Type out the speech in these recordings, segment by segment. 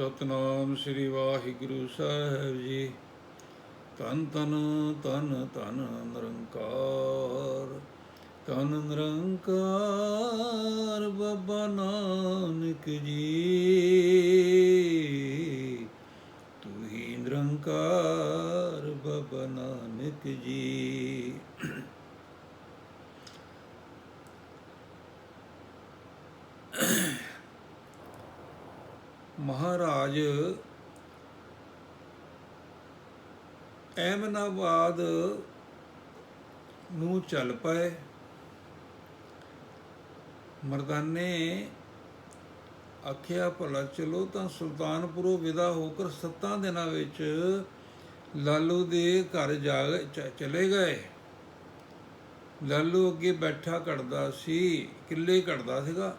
ਸਤਨਾਮ ਸ੍ਰੀ ਵਾਹਿਗੁਰੂ ਸਾਹਿਬ ਜੀ। ਤਨ ਤਨ ਤਨ ਤਨ ਨਿਰੰਕਾਰ। ਤਨ ਨਿਰੰਕਾਰ ਬਾਬਾ ਨਾਨਕ ਜੀ। ਤੂੰ ਹੀ ਨਿਰੰਕਾਰ ਬਾਬਾ ਨਾਨਕ ਜੀ। ਮਹਾਰਾਜ, ਐਮਨਾਬਾਦ ਨੂੰ ਚੱਲ ਪਏ। ਮਰਦਾਨੇ ਆਖਿਆ, ਭਲਾ ਚਲੋ ਤਾਂ ਸੁਲਤਾਨਪੁਰੋਂ ਵਿਦਾ ਹੋ ਕੇ ਸੱਤਾਂ ਦਿਨਾਂ ਵਿੱਚ ਲਾਲੂ ਦੇ ਘਰ ਜਾ ਚਲੇ ਗਏ। ਲਾਲੂ ਅੱਗੇ ਬੈਠਾ ਘੜਦਾ ਸੀ, ਕਿੱਲੇ ਘੜਦਾ ਸੀਗਾ।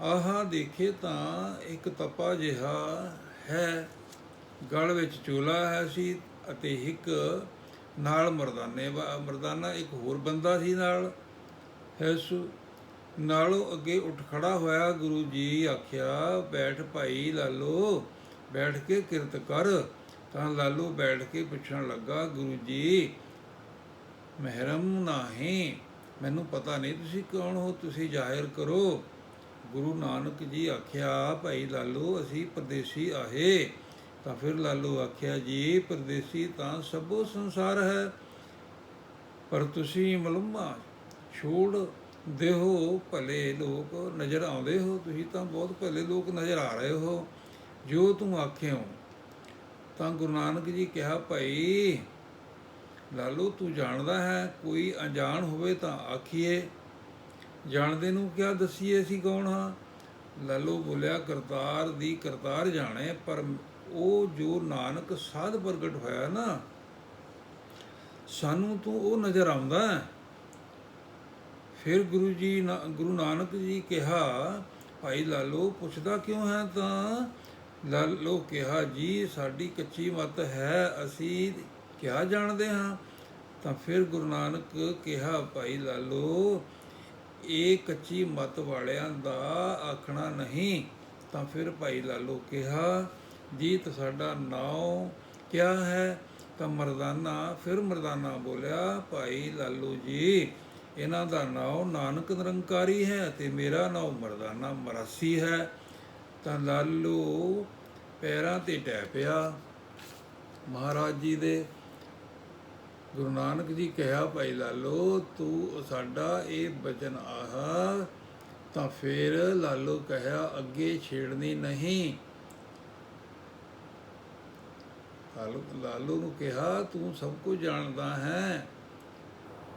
ਆਹਾ ਦੇਖੇ ਤਾਂ ਇੱਕ ਤਪਾ ਜਿਹਾ ਹੈ। ਗਲ ਵਿੱਚ ਚੋਲਾ ਹੈ ਸੀ ਅਤੇ ਇੱਕ ਨਾਲ ਮਰਦਾਨੇ ਵਾ- ਮਰਦਾਨਾ ਇੱਕ ਹੋਰ ਬੰਦਾ ਸੀ ਨਾਲ। ਇਸ ਨਾਲੋਂ ਅੱਗੇ ਉੱਠ ਖੜਾ ਹੋਇਆ ਗੁਰੂ ਜੀ ਆਖਿਆ, ਬੈਠ ਭਾਈ ਲਾਲੋ, ਬੈਠ ਕੇ ਕਿਰਤ ਕਰ। ਤਾਂ ਲਾਲੋ ਬੈਠ ਕੇ ਪੁੱਛਣ ਲੱਗਾ, ਗੁਰੂ ਜੀ, ਮਹਿਰਮ ਨਹੀਂ, ਮੈਨੂੰ ਪਤਾ ਨਹੀਂ ਤੁਸੀਂ ਕੌਣ ਹੋ, ਤੁਸੀਂ ਜ਼ਾਹਿਰ ਕਰੋ। ਗੁਰੂ ਨਾਨਕ ਜੀ ਆਖਿਆ, ਭਾਈ ਲਾਲੋ, ਅਸੀਂ ਪਰਦੇਸੀ ਆਹੇ। ਤਾਂ ਫਿਰ ਲਾਲੋ ਆਖਿਆ, ਜੀ, ਪਰਦੇਸੀ ਤਾਂ ਸਭੋ ਸੰਸਾਰ ਹੈ, ਪਰ ਤੁਸੀਂ ਮਲਮਾ, ਛੋੜ ਦੇਹੋ, ਭਲੇ ਲੋਕ ਨਜ਼ਰ ਆਉਂਦੇ ਹੋ। ਤੁਸੀਂ ਤਾਂ ਬਹੁਤ ਭਲੇ ਲੋਕ ਨਜ਼ਰ ਆ ਰਹੇ ਹੋ। ਜੋ ਤੂੰ ਆਖਿਓ। ਤਾਂ ਗੁਰੂ ਨਾਨਕ ਜੀ ਕਿਹਾ, ਭਾਈ ਲਾਲੋ, ਤੂੰ ਜਾਣਦਾ ਹੈ, ਕੋਈ ਅਣਜਾਣ ਹੋਵੇ ਤਾਂ ਆਖੀਏ। ਜਾਣਦੇ ਨੂੰ ਕਿਆ ਦਸੀਏ ਅਸੀਂ ਕੌਣ ਹਾਂ? ਲਾਲੋ ਬੋਲਿਆ, ਕਰਤਾਰ ਦੀ ਕਰਤਾਰ ਜਾਣੇ, ਪਰ ਉਹ ਜੋ ਨਾਨਕ ਸਾਧ ਪ੍ਰਗਟ ਹੋਇਆ ਨਾ, ਸਾਨੂੰ ਤੋਂ ਉਹ ਨਜ਼ਰ ਆਉਂਦਾ ਹੈ। ਫਿਰ ਗੁਰੂ ਜੀ ਨਾ- ਗੁਰੂ ਨਾਨਕ ਜੀ ਕਿਹਾ, ਭਾਈ ਲਾਲੋ ਪੁੱਛਦਾ ਕਿਉਂ ਹੈ ਤਾਂ? ਲਾਲੋ ਕਿਹਾ, ਜੀ, ਸਾਡੀ ਕੱਚੀ ਮਤ ਹੈ, ਅਸੀਂ ਕਿਆ ਜਾਣਦੇ ਹਾਂ? ਤਾਂ ਫਿਰ ਗੁਰੂ ਨਾਨਕ ਕਿਹਾ, ਭਾਈ ਲਾਲੋ ਇਹ ਕੱਚੀ ਮਤ ਵਾਲਿਆਂ ਦਾ ਆਖਣਾ ਨਹੀਂ, ਤਾਂ ਫਿਰ ਭਾਈ ਲਾਲੋ ਕਿਹਾ ਜੀ ਸਾਡਾ ਨਾਮ ਕਿਆ ਹੈ? ਤਾਂ ਮਰਦਾਨਾ, ਫਿਰ ਮਰਦਾਨਾ ਬੋਲਿਆ, ਭਾਈ ਲਾਲੋ ਜੀ, ਇਹਨਾਂ ਦਾ ਨਾਮ ਨਾਨਕ ਨਿਰੰਕਾਰੀ ਹੈ ਤੇ ਮੇਰਾ ਨਾਮ ਮਰਦਾਨਾ ਮਰਾਸੀ ਹੈ। ਤਾਂ ਲਾਲੂ ਪੈਰਾਂ ਤੇ ਟਹਿ ਪਿਆ, ਮਹਾਰਾਜ ਜੀ ਦੇ ਗੁਰੂ ਨਾਨਕ ਜੀ ਕਿਹਾ, ਭਾਈ ਲਾਲੋ, ਤੂੰ ਸਾਡਾ ਇਹ ਬਚਨ ਆਹਾ, ਤਾਂ ਫਿਰ ਲਾਲੋ ਕਹਿਆ, ਅੱਗੇ ਛੇੜਨੀ ਨਹੀਂ। ਲਾਲੂ ਲਾਲੂ ਨੂੰ ਕਿਹਾ, ਤੂੰ ਸਭ ਕੁਝ ਜਾਣਦਾ ਹੈ।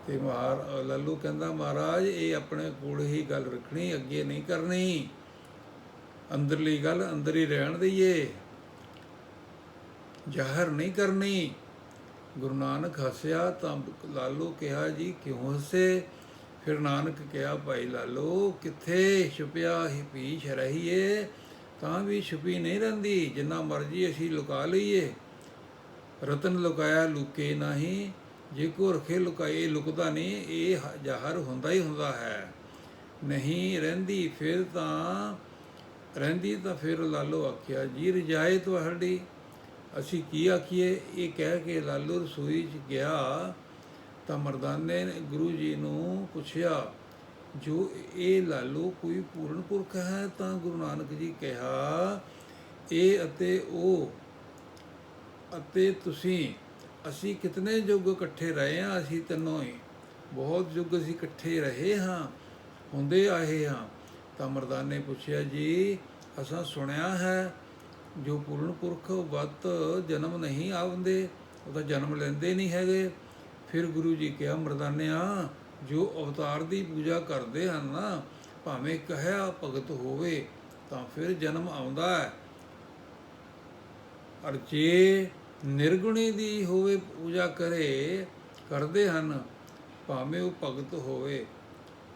ਤੇ ਮਹਾਰ, ਲਾਲੂ ਕਹਿੰਦਾ, ਮਹਾਰਾਜ, ਇਹ ਆਪਣੇ ਕੋਲ ਹੀ ਗੱਲ ਰੱਖਣੀ, ਅੱਗੇ ਨਹੀਂ ਕਰਨੀ। ਅੰਦਰਲੀ ਗੱਲ, ਅੰਦਰ ਹੀ ਰਹਿਣ ਦਈਏ। ਜ਼ਾਹਰ ਨਹੀਂ ਕਰਨੀ। ਗੁਰੂ ਨਾਨਕ ਹੱਸਿਆ ਤਾਂ ਲਾਲੋ ਕਿਹਾ ਜੀ, ਕਿਉਂ ਹੱਸੇ? ਫਿਰ ਨਾਨਕ ਕਿਹਾ, ਭਾਈ ਲਾਲੋ, ਕਿੱਥੇ ਛੁਪਿਆ ਹੀ ਪੀਛ ਰਹੀਏ? ਤਾਂ ਵੀ ਛੁਪੀ ਨਹੀਂ ਰਹਿੰਦੀ, ਜਿੰਨਾ ਮਰਜ਼ੀ ਅਸੀਂ ਲੁਕਾ ਲਈਏ। ਰਤਨ ਲੁਕਾਇਆ ਲੁਕੇ ਨਹੀਂ, ਜੇ ਕੋ ਰਖੇ ਲੁਕਾਏ ਲੁਕਦਾ ਨਹੀਂ, ਇਹ ਜ਼ਾਹਰ ਹੁੰਦਾ ਹੀ ਹੁੰਦਾ ਹੈ। ਨਹੀਂ ਰਹਿੰਦੀ ਫਿਰ ਤਾਂ, ਰਹਿੰਦੀ ਤਾਂ ਫਿਰ ਲਾਲੋ ਆਖਿਆ ਜੀ ਰਜਾਏ ਤੁਹਾਡੀ। ਅਸੀਂ ਕੀ ਆਖੀਏ? ਇਹ ਕਹਿ ਕੇ ਲਾਲੂ ਰਸੋਈ 'ਚ ਗਿਆ ਤਾਂ ਮਰਦਾਨੇ ਨੇ ਗੁਰੂ ਜੀ ਨੂੰ ਪੁੱਛਿਆ, ਜੋ ਇਹ ਲਾਲੂ ਕੋਈ ਪੂਰਨ ਪੁਰਖ ਹੈ ਤਾਂ ਗੁਰੂ ਨਾਨਕ ਜੀ ਕਿਹਾ, ਇਹ ਅਤੇ ਉਹ ਅਤੇ ਤੁਸੀਂ, ਅਸੀਂ ਕਿਤਨੇ ਯੁੱਗ ਇਕੱਠੇ ਰਹੇ ਹਾਂ, ਅਸੀਂ ਤਿੰਨੋਂ ਹੀ। ਬਹੁਤ ਯੁੱਗ ਅਸੀਂ ਇਕੱਠੇ ਰਹੇ ਹਾਂ, ਹੁੰਦੇ ਆਏ ਹਾਂ। ਤਾਂ ਮਰਦਾਨੇ ਪੁੱਛਿਆ, ਜੀ, ਅਸਾਂ ਸੁਣਿਆ ਹੈ ਜੋ ਪੂਰਨ ਪੁਰਖ ਵਤ ਜਨਮ ਨਹੀਂ ਆਉਂਦੇ, ਉਹ ਤਾਂ ਜਨਮ ਲੈਂਦੇ ਨਹੀਂ ਹੈਗੇ। ਫਿਰ ਗੁਰੂ ਜੀ ਕਿਹਾ, ਮਰਦਾਨਿਆ, ਜੋ ਅਵਤਾਰ ਦੀ ਪੂਜਾ ਕਰਦੇ ਹਨ ਨਾ, ਭਾਵੇਂ ਕਹਿਆ ਭਗਤ ਹੋਵੇ, ਤਾਂ ਫਿਰ ਜਨਮ ਆਉਂਦਾ ਹੈ। ਅਰ ਜੇ ਨਿਰਗੁਣੀ ਦੀ ਹੋਵੇ ਪੂਜਾ ਕਰੇ, ਕਰਦੇ ਹਨ, ਭਾਵੇਂ ਉਹ ਭਗਤ ਹੋਵੇ।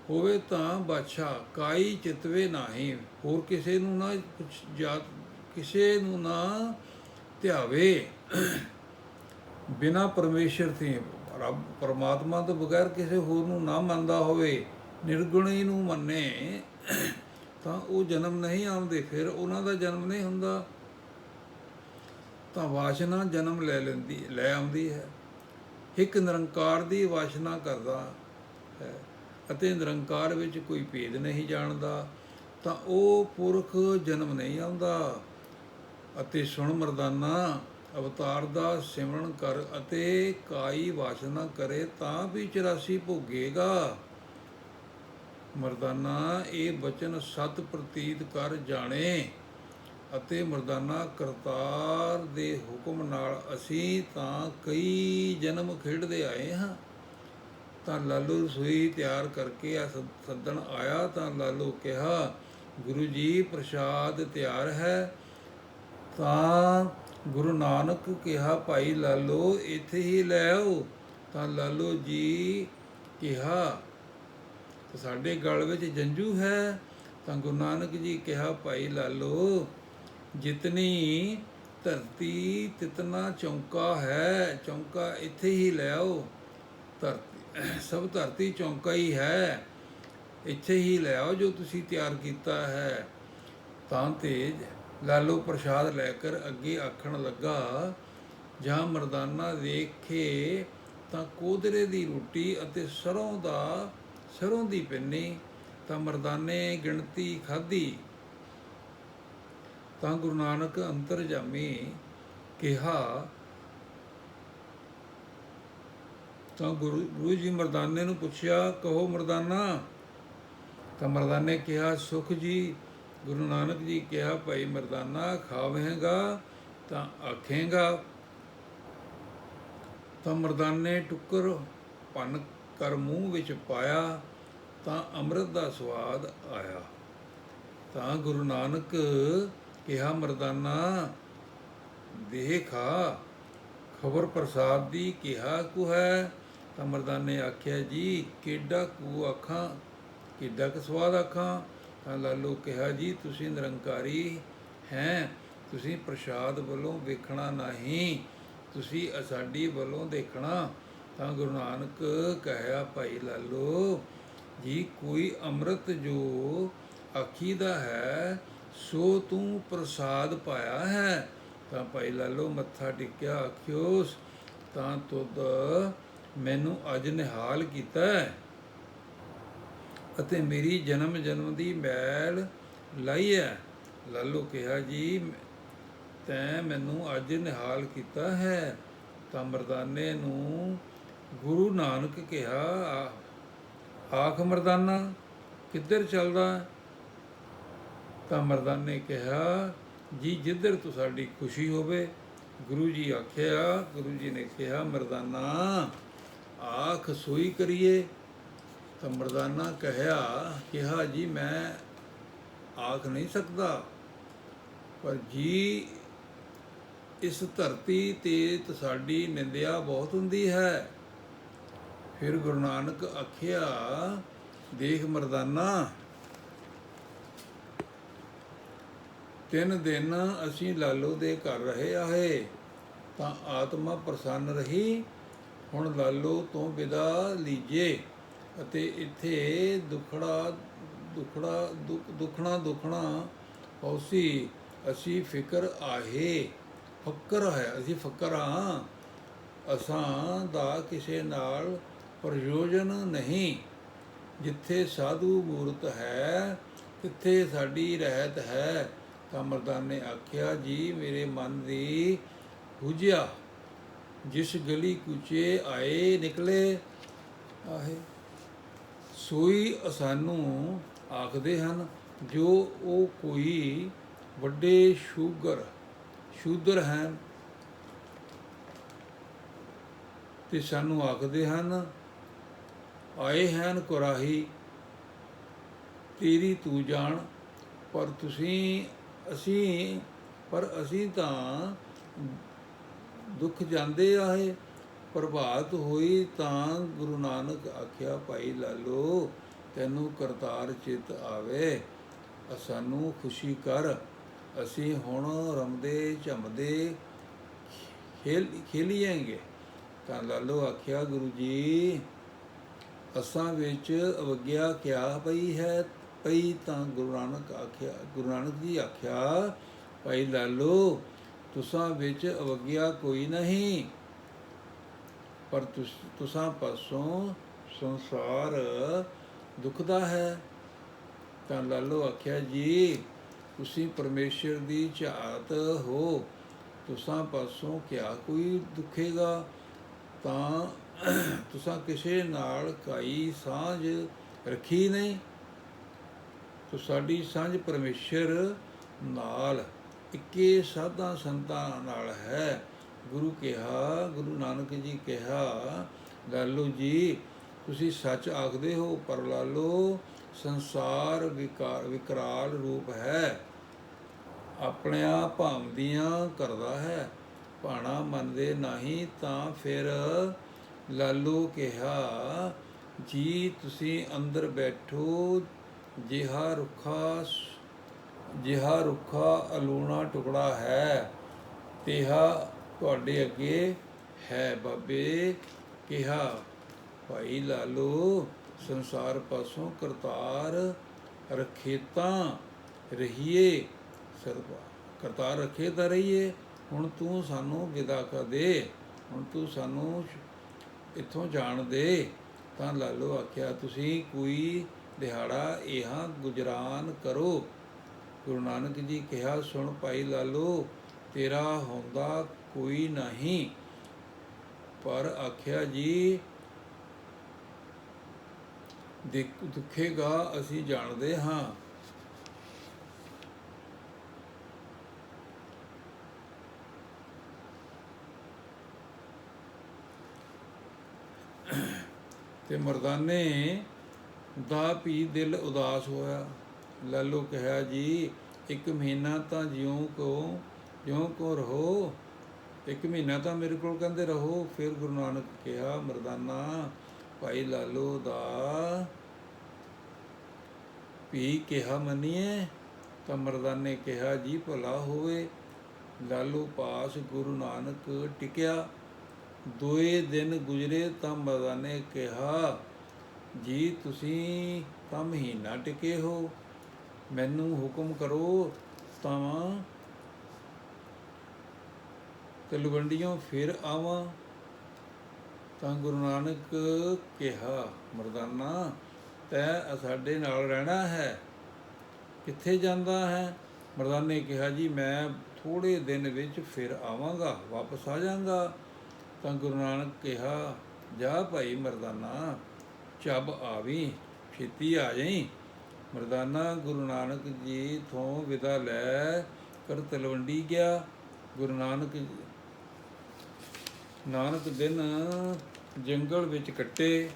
ਹੋਵੇ ਤਾਂ ਬਾਦਸ਼ਾਹ ਕਾਈ ਚਿਤਵੇ ਨਹੀਂ। ਹੋਰ ਕਿਸੇ ਨੂੰ ਨਾ ਕੁਛ ਜਾਤ ਕਿਸੇ ਨੂੰ ਨਾ ਧਿਆਵੇ। ਬਿਨਾ ਪਰਮੇਸ਼ਰ ਤੇ ਰੱਬ, ਪਰਮਾਤਮਾ ਤੋਂ ਬਗੈਰ ਕਿਸੇ ਹੋਰ ਨੂੰ ਨਾ ਮੰਨਦਾ ਹੋਵੇ, ਨਿਰਗੁਣੀ ਨੂੰ ਮੰਨੇ, ਤਾਂ ਉਹ ਜਨਮ ਨਹੀਂ ਆਉਂਦੇ, ਫਿਰ ਉਹਨਾਂ ਦਾ ਜਨਮ ਨਹੀਂ ਹੁੰਦਾ। ਤਾਂ ਵਾਸ਼ਨਾ ਜਨਮ ਲੈ ਲੈਂਦੀ, ਲੈ ਆਉਂਦੀ ਹੈ। ਇੱਕ ਨਿਰੰਕਾਰ ਦੀ ਵਾਸ਼ਨਾ ਕਰਦਾ ਹੈ ਅਤੇ ਨਿਰੰਕਾਰ ਵਿੱਚ ਕੋਈ ਭੇਦ ਨਹੀਂ ਜਾਣਦਾ, ਤਾਂ ਉਹ ਪੁਰਖ ਜਨਮ ਨਹੀਂ ਆਉਂਦਾ। ਅਤੇ ਸੁਣ ਮਰਦਾਨਾ, ਅਵਤਾਰ ਦਾ ਸਿਮਰਨ ਕਰ ਅਤੇ ਕਾਈ ਵਾਸ਼ਨਾ ਕਰੇ ਤਾਂ ਵੀ 84 ਭੋਗੇਗਾ। ਮਰਦਾਨਾ, ਇਹ ਬਚਨ ਸਤ ਪ੍ਰਤੀਤ ਕਰ ਜਾਣੇ ਅਤੇ ਮਰਦਾਨਾ, ਕਰਤਾਰ ਦੇ ਹੁਕਮ ਨਾਲ ਅਸੀਂ ਤਾਂ ਕਈ ਜਨਮ ਖੇਡਦੇ ਆਏ ਹਾਂ। ਤਾਂ ਲਾਲੂ ਰਸੋਈ ਤਿਆਰ ਕਰਕੇ ਆ ਸੱਦਣ ਆਇਆ ਤਾਂ ਲਾਲੂ ਕਿਹਾ, ਗੁਰੂ ਜੀ, ਪ੍ਰਸ਼ਾਦ ਤਿਆਰ ਹੈ। ਤਾਂ ਗੁਰੂ ਨਾਨਕ ਕਿਹਾ, ਭਾਈ ਲਾਲੋ, ਇੱਥੇ ਹੀ ਲੈ ਆਓ। ਤਾਂ ਲਾਲੋ ਜੀ ਕਿਹਾ, ਤਾਂ ਸਾਡੇ ਗਲ ਵਿੱਚ ਜੰਜੂ ਹੈ। ਤਾਂ ਗੁਰੂ ਨਾਨਕ ਜੀ ਕਿਹਾ, ਭਾਈ ਲਾਲੋ, ਜਿਤਨੀ ਧਰਤੀ ਤਿਤਨਾ ਚੌਂਕਾ ਹੈ, ਚੌਂਕਾ ਇੱਥੇ ਹੀ ਲੈ ਆਓ। ਧਰਤੀ, ਸਭ ਧਰਤੀ ਚੌਂਕਾ ਹੀ ਹੈ, ਇੱਥੇ ਹੀ ਲੈ ਆਓ ਜੋ ਤੁਸੀਂ ਤਿਆਰ ਕੀਤਾ ਹੈ। ਤਾਂ ਤੇਜ ਲਾਲੋ ਪ੍ਰਸ਼ਾਦ ਲੈ ਕਰ ਅੱਗੇ ਆਖਣ ਲੱਗਾ, ਜਾਂ ਮਰਦਾਨਾ ਵੇਖੇ ਤਾਂ ਕੋਦਰੇ ਦੀ ਰੋਟੀ ਅਤੇ ਸਰੋਂ ਦਾ, ਸਰੋਂ ਦੀ ਪਿੰਨੀ, ਤਾਂ ਮਰਦਾਨੇ ਗਿਣਤੀ ਖਾਧੀ। ਤਾਂ ਗੁਰੂ ਨਾਨਕ ਅੰਤਰਜਾਮੀ ਕਿਹਾ, ਤਾਂ ਗੁਰੂ ਗੁਰੂ ਜੀ ਮਰਦਾਨੇ ਨੂੰ ਪੁੱਛਿਆ, ਕਹੋ ਮਰਦਾਨਾ? ਤਾਂ ਮਰਦਾਨੇ ਕਿਹਾ, ਸੁਖ ਜੀ ਗੁਰੂ ਨਾਨਕ ਜੀ ਕਿਹਾ, ਭਾਈ ਮਰਦਾਨਾ, ਖਾਵੇਂਗਾ ਤਾਂ ਆਖੇਂਗਾ। ਤਾਂ ਮਰਦਾਨੇ ਟੁੱਕਰ ਭੰਨ ਕਰ ਮੂੰਹ ਵਿੱਚ ਪਾਇਆ ਤਾਂ ਅੰਮ੍ਰਿਤ ਦਾ ਸਵਾਦ ਆਇਆ। ਤਾਂ ਗੁਰੂ ਨਾਨਕ ਕਿਹਾ, ਮਰਦਾਨਾ ਦੇਹ ਖਾ ਖਬਰ ਪ੍ਰਸਾਦ ਦੀ ਕਿਹਾ ਕੁ ਹੈ? ਤਾਂ ਮਰਦਾਨੇ ਆਖਿਆ, ਜੀ ਕਿੱਡਾ ਕੁ ਆਖਾਂ ਕਿੱਡਾ ਕੁ ਸਵਾਦ ਆਖਾਂ? ਤਾਂ ਲਾਲੋ ਕਿਹਾ, ਜੀ, ਤੁਸੀਂ ਨਿਰੰਕਾਰੀ ਹੈ, ਤੁਸੀਂ ਪ੍ਰਸ਼ਾਦ ਵੱਲੋਂ ਵੇਖਣਾ ਨਹੀਂ, ਤੁਸੀਂ ਅਸਾਡੀ ਵੱਲੋਂ ਦੇਖਣਾ। ਤਾਂ ਗੁਰੂ ਨਾਨਕ ਕਹਿਆ, ਭਾਈ ਲਾਲੋ, ਜੀ, ਕੋਈ ਅੰਮ੍ਰਿਤ ਜੋ ਆਖੀ ਦਾ ਹੈ, ਸੋ ਤੂੰ ਪ੍ਰਸਾਦ ਪਾਇਆ ਹੈ। ਤਾਂ ਭਾਈ ਲਾਲੋ ਮੱਥਾ ਟੇਕਿਆ, ਆਖਿਓਸ, ਤਾਂ ਤੁਧ ਮੈਨੂੰ ਅੱਜ ਨਿਹਾਲ ਕੀਤਾ ਅਤੇ ਮੇਰੀ ਜਨਮ ਜਨਮ ਦੀ ਮੈਲ ਲਾਈ ਹੈ ਲਾਲੋ ਕਿਹਾ, ਜੀ, ਤੈਂ ਮੈਨੂੰ ਅੱਜ ਨਿਹਾਲ ਕੀਤਾ ਹੈ। ਤਾਂ ਮਰਦਾਨੇ ਨੂੰ ਗੁਰੂ ਨਾਨਕ ਕਿਹਾ, "ਆ- ਆਖ ਮਰਦਾਨਾ, ਕਿੱਧਰ ਚੱਲਦਾ? ਤਾਂ ਮਰਦਾਨੇ ਕਿਹਾ, ਜੀ, ਜਿੱਧਰ ਤੋਂ ਸਾਡੀ ਖੁਸ਼ੀ ਹੋਵੇ। ਗੁਰੂ ਜੀ ਆਖਿਆ, ਗੁਰੂ ਜੀ ਨੇ ਕਿਹਾ, ਮਰਦਾਨਾ, ਆਖ ਸੋਈ ਕਰੀਏ। ਤਾਂ ਮਰਦਾਨਾ ਕਹਿਆ, ਕਿਹਾ, ਜੀ, ਮੈਂ ਆਖ ਨਹੀਂ ਸਕਦਾ, ਪਰ ਜੀ, ਇਸ ਧਰਤੀ ਤੇ ਸਾਡੀ ਨਿੰਦਿਆ ਬਹੁਤ ਹੁੰਦੀ ਹੈ। ਫਿਰ ਗੁਰੂ ਨਾਨਕ ਆਖਿਆ, ਦੇਖ ਮਰਦਾਨਾ, ਤਿੰਨ ਦਿਨ ਅਸੀਂ ਲਾਲੋ ਦੇ ਘਰ ਰਹੇ ਆਏ ਤਾਂ ਆਤਮਾ ਪ੍ਰਸੰਨ ਰਹੀ, ਹੁਣ ਲਾਲੋ ਤੋਂ ਵਿਦਾ ਲੀਜੇ। ਅਤੇ ਇੱਥੇ ਦੁਖੜਾ ਦੁਖੜਾ ਦੁੱਖ ਦੁਖਣਾ ਦੁਖਣਾ ਪੌਸੀ ਅਸੀਂ ਫਿਕਰ ਆਹੇ, ਫੱਕਰ ਹੈ, ਅਸੀਂ ਫੱਕਰ ਹਾਂ ਅਸਾਂ ਦਾ ਕਿਸੇ ਨਾਲ ਪ੍ਰਯੋਜਨ ਨਹੀਂ। ਜਿੱਥੇ ਸਾਧੂ ਮੂਰਤ ਹੈ, ਤਿੱਥੇ ਸਾਡੀ ਰਹਿਤ ਹੈ। ਤਾਂ ਮਰਦਾਨ ਨੇ ਆਖਿਆ, ਜੀ, ਮੇਰੇ ਮਨ ਦੀ ਹੁਜਿਆ ਜਿਸ ਗਲੀ ਕੁਚੇ ਆਏ, ਨਿਕਲੇ। ਆਹੇ। ਸੋਈ ਸਾਨੂੰ ਆਖਦੇ ਹਨ, ਜੋ ਉਹ ਕੋਈ ਵੱਡੇ ਸ਼ੂਗਰ, ਸ਼ੂਦਰ ਹਨ। ਤੇ ਸਾਨੂੰ ਆਖਦੇ ਹਨ, ਆਏ ਹਨ ਕੁਰਾਹੀ, ਤੇਰੀ ਤੂੰ ਜਾਣ, ਪਰ ਤੁਸੀਂ, ਅਸੀਂ, ਪਰ ਅਸੀਂ ਤਾਂ ਦੁੱਖ ਜਾਂਦੇ ਆਏ ਪ੍ਰਭਾਤ ਹੋਈ ਤਾਂ ਗੁਰੂ ਨਾਨਕ ਆਖਿਆ, ਭਾਈ ਲਾਲੋ, ਤੈਨੂੰ ਕਰਤਾਰ ਚਿਤ ਆਵੇ, ਸਾਨੂੰ ਖੁਸ਼ੀ ਕਰ। ਅਸੀਂ ਹੁਣ ਰਮਦੇ, ਝਮਦੇ, ਖੇਲ, ਖੇਲੀਏਂਗੇ। ਤਾਂ ਲਾਲੋ ਆਖਿਆ, ਗੁਰੂ ਜੀ, ਅਸਾਂ ਵਿੱਚ ਅਵਗਿਆ ਕਿਆ ਪਈ ਹੈ? ਪਈ ਤਾਂ ਗੁਰੂ ਨਾਨਕ ਆਖਿਆ, ਗੁਰੂ ਨਾਨਕ ਜੀ ਆਖਿਆ, ਭਾਈ ਲਾਲੋ, ਤੁਸਾਂ ਵਿੱਚ ਅਵਗਿਆ ਕੋਈ ਨਹੀਂ। ਪਰ ਤੁਸਾਂ ਪਾਸੋਂ ਸੰਸਾਰ ਦੁਖਦਾ ਹੈ। ਤਾਂ ਲਾਲੋ ਆਖਿਆ, ਜੀ, ਤੁਸੀਂ ਪਰਮੇਸ਼ਰ ਦੀ ਝਾਤ ਹੋ। ਤੁਸਾਂ ਪਾਸੋਂ ਕਿਆ ਕੋਈ ਦੁਖੇਗਾ? ਤਾਂ ਤੁਸਾਂ ਕਿਸੇ ਨਾਲ ਕਾਈ ਸਾਂਝ ਰੱਖੀ ਨਹੀਂ। ਤੋ ਸਾਡੀ ਸਾਂਝ ਪਰਮੇਸ਼ਰ ਨਾਲ ਇੱਕੇ ਸਾਧਾਂ ਸੰਤਾਂ ਨਾਲ ਹੈ। ਗੁਰੂ ਕਿਹਾ, ਗੁਰੂ ਨਾਨਕ ਜੀ ਕਿਹਾ, ਲਾਲੋ ਜੀ, ਤੁਸੀਂ ਸੱਚ ਆਖਦੇ ਹੋ, ਪਰ ਲਾਲੋ, ਸੰਸਾਰ ਵਿਕਾਰ, ਵਿਕਰਾਲ ਰੂਪ ਹੈ। ਆਪਣਿਆਂ ਭਾਵਦੀਆਂ ਕਰਦਾ ਹੈ। ਭਾਣਾ ਮੰਨਦੇ ਨਹੀਂ ਤਾਂ ਫਿਰ ਲਾਲੂ ਕਿਹਾ, ਜੀ, ਤੁਸੀਂ ਅੰਦਰ ਬੈਠੋ, ਜਿਹਾ ਰੁੱਖਾ ਜਿਹਾ ਰੁੱਖਾ ਅਲੂਣਾ ਟੁਕੜਾ ਹੈ, ਤਿਹਾ ਤੁਹਾਡੇ ਅੱਗੇ ਹੈ ਬਾਬੇ ਕਿਹਾ, ਭਾਈ ਲਾਲੋ, ਸੰਸਾਰ ਪਾਸੋਂ ਕਰਤਾਰ ਰੱਖੇ ਤਾਂ ਰਹੀਏ ਸਰਬਾ। ਕਰਤਾਰ ਰੱਖੇ ਤਾਂ ਰਹੀਏ, ਹੁਣ ਤੂੰ ਸਾਨੂੰ ਵਿਦਾ ਕਰ ਦੇ। ਹੁਣ ਤੂੰ ਸਾਨੂੰ ਇੱਥੋਂ ਜਾਣ ਦੇ। ਤਾਂ ਲਾਲੋ ਆਖਿਆ, ਤੁਸੀਂ ਕੋਈ ਦਿਹਾੜਾ ਇਹਾਂ ਗੁਜਰਾਨ ਕਰੋ। ਗੁਰੂ ਨਾਨਕ ਜੀ ਕਿਹਾ, ਸੁਣ ਭਾਈ ਲਾਲੋ, ਤੇਰਾ ਹੁੰਦਾ ਕੋਈ ਨਹੀਂ। ਪਰ ਆਖਿਆ ਜੀ ਦਿਕ- ਦੁਖੇਗਾ, ਅਸੀਂ ਜਾਣਦੇ ਹਾਂ। ਤੇ ਮਰਦਾਨੇ, ਦਾ ਵੀ ਦਿਲ ਉਦਾਸ ਹੋਇਆ। ਲਾਲੋ ਕਿਹਾ ਜੀ, ਇੱਕ ਮਹੀਨਾ ਤਾਂ ਜਿਉਂ ਕੋ ਜਿਉਂ ਕੋ ਰਹੋ। ਇੱਕ ਮਹੀਨਾ ਤਾਂ ਮੇਰੇ ਕੋਲ ਕਹਿੰਦੇ ਰਹੋ, ਫਿਰ ਗੁਰੂ ਨਾਨਕ ਕਿਹਾ, ਮਰਦਾਨਾ, ਭਾਈ ਲਾਲੋ ਦਾ ਵੀ ਕਿਹਾ ਮੰਨੀਏ, ਤਾਂ ਮਰਦਾਨੇ ਕਿਹਾ, ਜੀ ਭਲਾ ਹੋਵੇ। ਲਾਲੋ ਪਾਸ ਗੁਰੂ ਨਾਨਕ ਟਿਕਿਆ, ਦੋਏ ਦਿਨ ਗੁਜਰੇ ਤਾਂ ਮਰਦਾਨੇ ਕਿਹਾ, ਜੀ ਤੁਸੀਂ ਤਾਂ ਮਹੀਨਾ ਟਿਕੇ ਹੋ, ਮੈਨੂੰ ਹੁਕਮ ਕਰੋ, ਤਾਂ ਤਲਵੰਡੀਆਂ ਫਿਰ ਆਵਾਂ। ਤਾਂ ਗੁਰੂ ਨਾਨਕ ਕਿਹਾ, ਮਰਦਾਨਾ, ਤੈ ਸਾਡੇ ਨਾਲ ਰਹਿਣਾ ਹੈ। ਕਿੱਥੇ ਜਾਂਦਾ ਹੈ? ਮਰਦਾਨੇ ਕਿਹਾ, ਜੀ, ਮੈਂ ਥੋੜੇ ਦਿਨ ਵਿੱਚ ਫਿਰ ਆਵਾਂਗਾ, ਵਾਪਸ ਆ ਜਾਵਾਂਗਾ ਤਾਂ ਗੁਰੂ ਨਾਨਕ ਕਿਹਾ, ਜਾ ਭਾਈ ਮਰਦਾਨਾ, ਚੱਬ ਆਵੀ, ਛੇਤੀ ਆ ਜਾਈ। ਮਰਦਾਨਾ, ਗੁਰੂ ਨਾਨਕ ਜੀ ਤੋਂ ਵਿਦਾ ਲੈ ਕਰ ਤਲਵੰਡੀ ਗਿਆ। ਗੁਰੂ ਨਾਨਕ ਨਾਨਕ ਦਿਨ ਜੰਗਲ ਵਿੱਚ ਕੱਟੇ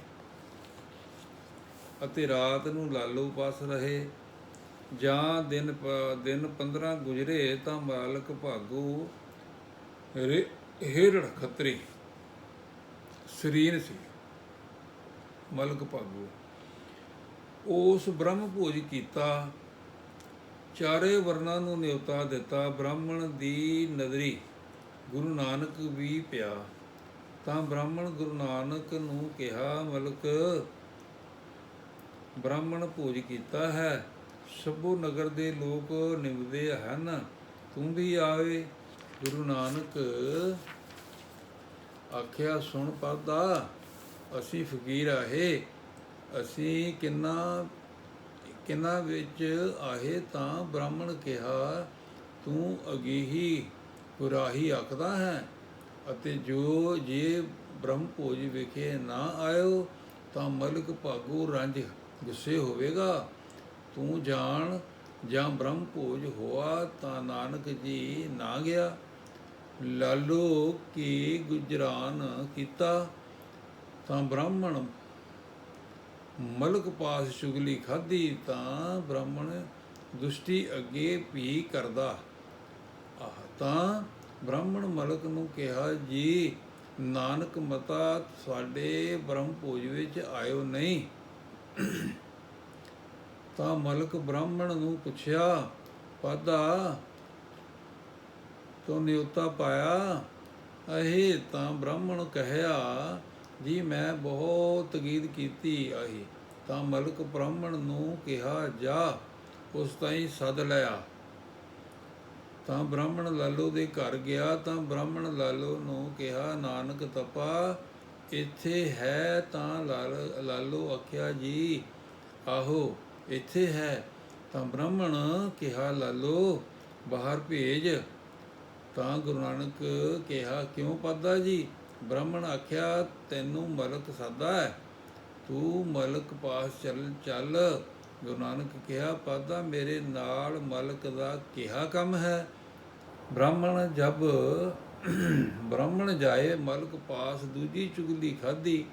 ਅਤੇ ਰਾਤ ਨੂੰ ਲਾਲੂ ਪਾਸ ਰਹੇ। ਜਾਂ ਦਿਨ ਪ- ਦਿਨ 15 ਗੁਜਰੇ ਤਾਂ ਮਾਲਕ ਭਾਗੂ ਰੇ- ਹੇਰੜ ਖੱਤਰੀ। ਸਰੀਨ ਸੀ ਮਲਕ ਭਾਗੂ। ਉਸ ਬ੍ਰਹਮ ਭੋਜ ਕੀਤਾ, ਚਾਰੇ ਵਰਨਾਂ ਨੂੰ ਨਿਉਤਾ ਦਿੱਤਾ ਬ੍ਰਾਹਮਣ ਦੀ ਨਦਰੀ। ਗੁਰੂ ਨਾਨਕ ਵੀ ਪਿਆ। ਤਾਂ ਬ੍ਰਾਹਮਣ ਗੁਰੂ ਨਾਨਕ ਨੂੰ ਕਿਹਾ, ਮਲਕ, ਬ੍ਰਾਹਮਣ ਭੋਜ ਕੀਤਾ ਹੈ। ਸਭੋ ਨਗਰ ਦੇ ਲੋਕ ਨਿਮਦੇ ਹਨ। ਤੂੰ ਵੀ ਆਵੇ। ਗੁਰੂ ਨਾਨਕ ਆਖਿਆ, ਸੁਣ ਪਰਦਾ, ਅਸੀਂ ਫਕੀਰ ਆਹੇ ਅਸੀਂ ਕਿੰਨਾ ਕਿੰਨਾ ਵਿੱਚ ਆਹੇ ਤਾਂ ਬ੍ਰਾਹਮਣ ਕਿਹਾ, ਤੂੰ ਅਗੀਹੀ ਗੁਰਾਹੀ ਆਖਦਾ ਹੈ। ਅਤੇ ਜੋ ਜੇ ਬ੍ਰਹਮ ਭੋਜ ਵਿਖੇ ਨਾ ਆਇਓ, ਤਾਂ ਮਲਕ ਭਾਗੋ ਰੰਜ ਗੁੱਸੇ ਹੋਵੇਗਾ। ਤੂੰ ਜਾਣ ਜਾਂ ਬ੍ਰਹਮ ਭੋਜ ਹੋਆ, ਤਾਂ ਨਾਨਕ ਜੀ ਨਾ ਗਿਆ। ਲਾਲੋ ਕੀ ਗੁਜਰਾਨ ਕੀਤਾ, ਤਾਂ ਬ੍ਰਾਹਮਣ ਮਲਕ ਪਾਸ ਚੁਗਲੀ ਖਾਧੀ, ਤਾਂ ਬ੍ਰਾਹਮਣ ਦੁਸ਼ਟੀ ਅੱਗੇ ਵੀ ਕਰਦਾ। ਆਹ ਤਾਂ ਬ੍ਰਾਹਮਣ ਮਲਕ ਨੂੰ ਕਿਹਾ, ਜੀ, ਨਾਨਕ ਮਤਾ ਸਾਡੇ ਬ੍ਰਹਮ ਭੋਜ ਵਿੱਚ ਆਇਓ ਨਹੀਂ। ਤਾਂ ਮਲਕ ਬ੍ਰਾਹਮਣ ਨੂੰ ਪੁੱਛਿਆ, ਪਾਦਾ ਤੋਂ ਨਿਉਤਾ ਪਾਇਆ? ਅਹੇ ਤਾਂ ਬ੍ਰਾਹਮਣ ਕਹਿਆ, ਜੀ, ਮੈਂ ਬਹੁਤ ਤਗੀਦ ਕੀਤੀ ਆਹੀ। ਤਾਂ ਮਲਕ ਬ੍ਰਾਹਮਣ ਨੂੰ ਕਿਹਾ, ਜਾ, ਉਸ ਤਾਈਂ ਸੱਦ ਲਿਆ। ਤਾਂ ਬ੍ਰਾਹਮਣ ਲਾਲੋ ਦੇ ਘਰ ਗਿਆ ਤਾਂ ਬ੍ਰਾਹਮਣ ਲਾਲੋ ਨੂੰ ਕਿਹਾ, ਨਾਨਕ ਤਪਾ, ਇੱਥੇ ਹੈ ਤਾਂ ਲਾਲ- ਲਾਲੋ ਆਖਿਆ, ਜੀ, ਆਹੋ, ਇੱਥੇ ਹੈ। ਤਾਂ ਬ੍ਰਾਹਮਣ ਕਿਹਾ, ਲਾਲੋ, ਬਾਹਰ ਭੇਜ। ਤਾਂ ਗੁਰੂ ਨਾਨਕ ਕਿਹਾ, ਕਿਉਂ ਪਾਦਾ ਜੀ? ਬ੍ਰਾਹਮਣ ਆਖਿਆ, ਤੈਨੂੰ ਮਲਕ ਸਾਦਾ ਹੈ। ਤੂੰ ਮਲਕ ਪਾਸ ਚੱਲ ਚੱਲ। ਗੁਰੂ ਨਾਨਕ ਕਿਹਾ, ਪਾਦਾ ਮੇਰੇ ਨਾਲ ਮਲਕ ਦਾ ਕਿਹਾ ਕੰਮ ਹੈ। ਬ੍ਰਾਹਮਣ ਜਬ, ਬ੍ਰਾਹਮਣ ਜਾਏ, ਮਲਕ ਪਾਸ ਦੂਜੀ ਚੁਗਲੀ ਖਾਧੀ,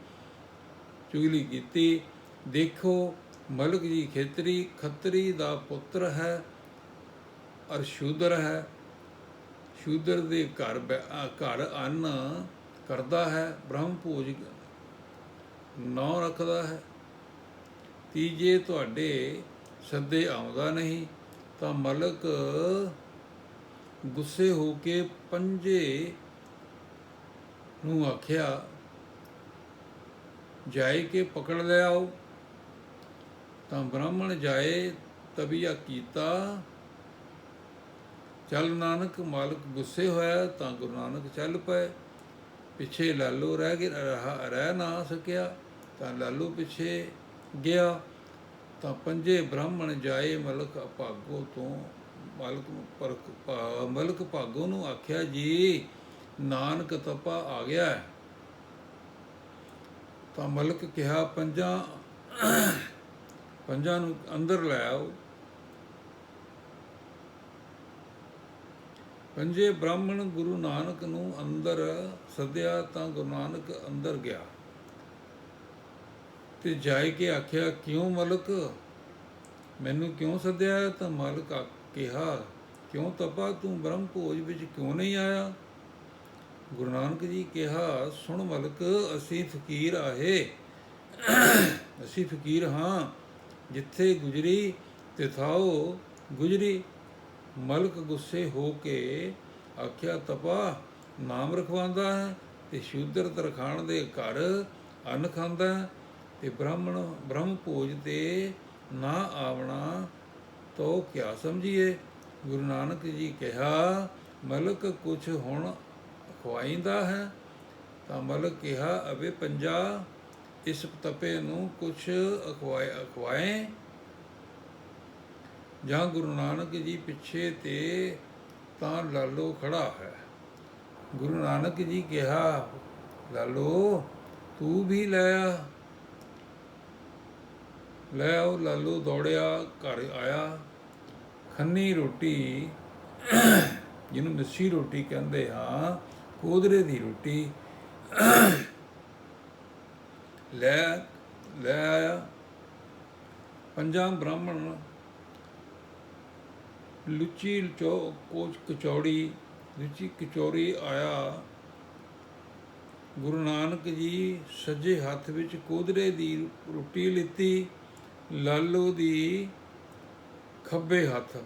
ਚੁਗਲੀ ਕੀਤੀ। ਦੇਖੋ, ਮਲਕ ਜੀ ਖੇਤਰੀ, ਖੱਤਰੀ ਦਾ ਪੁੱਤਰ ਹੈ, ਅਰ ਸ਼ੂਦਰ ਹੈ। ਸ਼ੂਦਰ ਦੇ ਘਰ ਬੈ- ਘਰ ਅੰਨ ਕਰਦਾ ਹੈ, ਬ੍ਰਹਮ ਭੋਜ ਨੌ ਰੱਖਦਾ ਹੈ। ਤੀਜੇ ਤੁਹਾਡੇ ਸੱਦੇ ਆਉਂਦਾ ਨਹੀਂ, ਤਾਂ ਮਲਕ ਗੁੱਸੇ ਹੋ ਕੇ ਪੰਜੇ ਨੂੰ ਆਖਿਆ, ਜਾਏ ਕੇ ਪਕੜ ਲਿਆਓ ਤਾਂ ਬ੍ਰਾਹਮਣ ਜਾਏ ਤਬੀਆ ਕੀਤਾ, ਚੱਲ ਨਾਨਕ, ਮਾਲਕ ਗੁੱਸੇ ਹੋਇਆ, ਤਾਂ ਗੁਰੂ ਨਾਨਕ ਚੱਲ ਪਏ। ਪਿੱਛੇ ਲਾਲੋ ਰਹਿ ਗਿਆ ਰਹਾ- ਰਹਿ ਨਾ ਸਕਿਆ, ਤਾਂ ਲਾਲੋ ਪਿੱਛੇ ਗਿਆ ਤਾਂ ਪੰਜੇ ਬ੍ਰਾਹਮਣ ਜਾਏ ਮਲਕ ਭਾਗੋ ਤੋਂ, ਮਲਕ ਪਰਖ ਭਾ- ਮਲਕ ਭਾਗੋ ਨੂੰ ਆਖਿਆ, ਜੀ, ਨਾਨਕ ਤਪਾ ਆ ਗਿਆ ਹੈ। ਤਾਂ ਮਲਕ ਕਿਹਾ, ਪੰਜਾਂ ਪੰਜਾਂ ਨੂੰ ਅੰਦਰ ਲੈ ਆਓ ਪੰਜੇ ਬ੍ਰਾਹਮਣ ਗੁਰੂ ਨਾਨਕ ਨੂੰ ਅੰਦਰ ਸੱਦਿਆ ਤਾਂ ਗੁਰੂ ਨਾਨਕ ਅੰਦਰ ਗਿਆ ਤੇ ਜਾਇ ਕੇ ਆਖਿਆ, ਕਿਉਂ ਮਲਕ? ਮੈਨੂੰ ਕਿਉਂ ਸੱਦਿਆ ਤਾਂ ਮਾਲਕ ਆ ਕਿਹਾ, ਕਿਉਂ ਤਪਾ? ਤੂੰ ਬ੍ਰਹਮ ਭੋਜ ਵਿੱਚ ਕਿਉਂ ਨਹੀਂ ਆਇਆ? ਗੁਰੂ ਨਾਨਕ ਜੀ ਕਿਹਾ, ਸੁਣ ਮਲਕ, ਅਸੀਂ ਫਕੀਰ ਆਏ ਅਸੀਂ ਫਕੀਰ ਹਾਂ। ਜਿੱਥੇ ਗੁਜਰੀ ਤਿਥਾਓ ਗੁਜਰੀ। ਮਲਕ ਗੁੱਸੇ ਹੋ ਕੇ ਆਖਿਆ, ਤਪਾ, ਨਾਮ ਰਖਵਾਉਂਦਾ ਹੈ ਤੇ ਸ਼ੂਦਰ ਤਰਖਾਣ ਦੇ ਘਰ ਅੰਨ ਖਾਂਦਾ ਹੈ। ਤੇ ਬ੍ਰਾਹਮਣ, ਬ੍ਰਹਮ ਭੋਜ ਤੇ ਨਾ ਆਵਣਾ, ਤੋ ਕਿਆ ਸਮਝੀਏ? ਗੁਰੂ ਨਾਨਕ ਜੀ ਕਿਹਾ, ਮਲਕ ਕੁਛ ਹੁਣ ਖਵਾਇੰਦਾ ਹੈ? ਤਾਂ ਮਲਕ ਕਿਹਾ ਅਵੇ ਪੰਜਾ, ਇਸ ਤਪੇ ਨੂੰ ਕੁਛ ਅਖਵਾਏ ਅਖਵਾਏ ਜਾਂ ਗੁਰੂ ਨਾਨਕ ਜੀ ਪਿੱਛੇ ਤੇ ਤਾਂ ਲਾਲੋ ਖੜਾ ਹੈ? ਗੁਰੂ ਨਾਨਕ ਜੀ ਕਿਹਾ, ਲਾਲੋ, ਤੂੰ ਵੀ ਲੈ ਆ। ਲੈ ਆਓ ਲਾਲੂ ਦੌੜਿਆ, ਘਰ ਆਇਆ। ਖੰਨੀ ਰੋਟੀ, ਜਿਹਨੂੰ ਮਿੱਸੀ ਰੋਟੀ ਕਹਿੰਦੇ ਹਾਂ ਕੋਦਰੇ ਦੀ ਰੋਟੀ। ਲੈ ਲੈ ਆਇਆ। ਪੰਜਾਂ ਬ੍ਰਾਹਮਣ ਲੁੱਚੀ ਚੋ, ਕੋਚ ਕਚੌੜੀ, ਲੁੱਚੀ ਕਚੌੜੀ ਆਇਆ। ਗੁਰੂ ਨਾਨਕ ਜੀ ਸੱਜੇ ਹੱਥ ਵਿੱਚ ਕੋਦਰੇ ਦੀ ਰੋਟੀ ਲਿੱਤੀ। ਲਾਲੋ ਦੀ ਖੱਬੇ ਹੱਥ।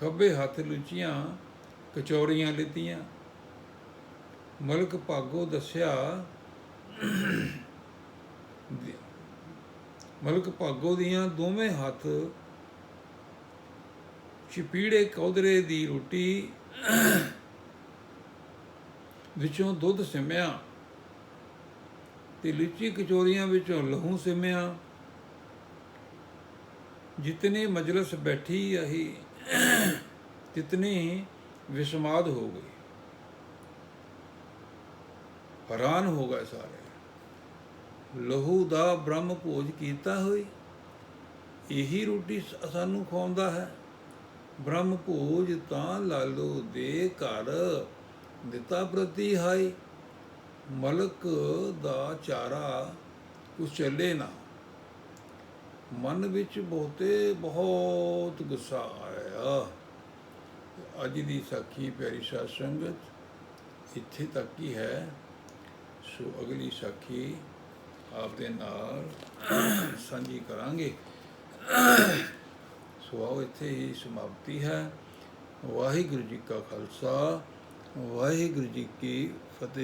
ਖੱਬੇ ਹੱਥ ਲੁੱਚੀਆਂ ਕਚੌਰੀਆਂ ਲਿੱਤੀਆਂ। ਮਲਕ ਭਾਗੋ ਦੱਸਿਆ, ਮਲਕ ਭਾਗੋ ਦੀਆਂ ਦੋਵੇਂ ਹੱਥ ਚਪੀੜੇ ਕੌਦਰੇ ਦੀ ਰੋਟੀ ਵਿੱਚੋਂ ਦੁੱਧ ਸਿਮਿਆ ਤੇ ਲਿੱਚੀ ਕਚੋਰੀਆਂ ਵਿੱਚੋਂ ਲਹੂ ਸਿਮਿਆ। ਜਿਤਨੇ ਮਜਲਸ ਬੈਠੀ ਆਹੀ ਤਿਤਨੀ ਵਿਸਮਾਦ ਹੋ ਗਈ। ਹੈਰਾਨ ਹੋ ਗਏ ਸਾਰੇ। ਲਹੂ ਦਾ ਬ੍ਰਹਮ ਭੋਜ ਕੀਤਾ ਹੋਈ, ਇਹੀ ਰੋਟੀ ਸਾਨੂੰ ਖਵਾਉਂਦਾ ਹੈ। ਬ੍ਰਹਮ ਭੋਜ ਤਾਂ ਲਾਲੋ ਦੇ ਘਰ ਦਿੱਤਾ ਪ੍ਰਤੀ ਹਾਈ। ਮਲਕ ਦਾ ਚਾਰਾ ਕੁਛ ਚੱਲੇ ਨਾ ਮਨ ਵਿੱਚ ਬਹੁਤੇ ਬਹੁਤ ਗੁੱਸਾ ਆਇਆ। ਅੱਜ ਦੀ ਸਾਖੀ ਪਿਆਰੀ ਸਾਧ ਸੰਗਤ, ਇੱਥੇ ਤੱਕ ਹੀ ਹੈ। ਸੋ ਅਗਲੀ ਸਾਖੀ ਆਪ ਦੇ ਨਾਲ ਸਾਂਝੀ ਕਰਾਂਗੇ। ਸੋ ਆਓ ਇੱਥੇ ਹੀ ਸਮਾਪਤੀ ਹੈ। ਵਾਹਿਗੁਰੂ ਜੀ ਕਾ ਖਾਲਸਾ, ਵਾਹਿਗੁਰੂ ਜੀ ਕੀ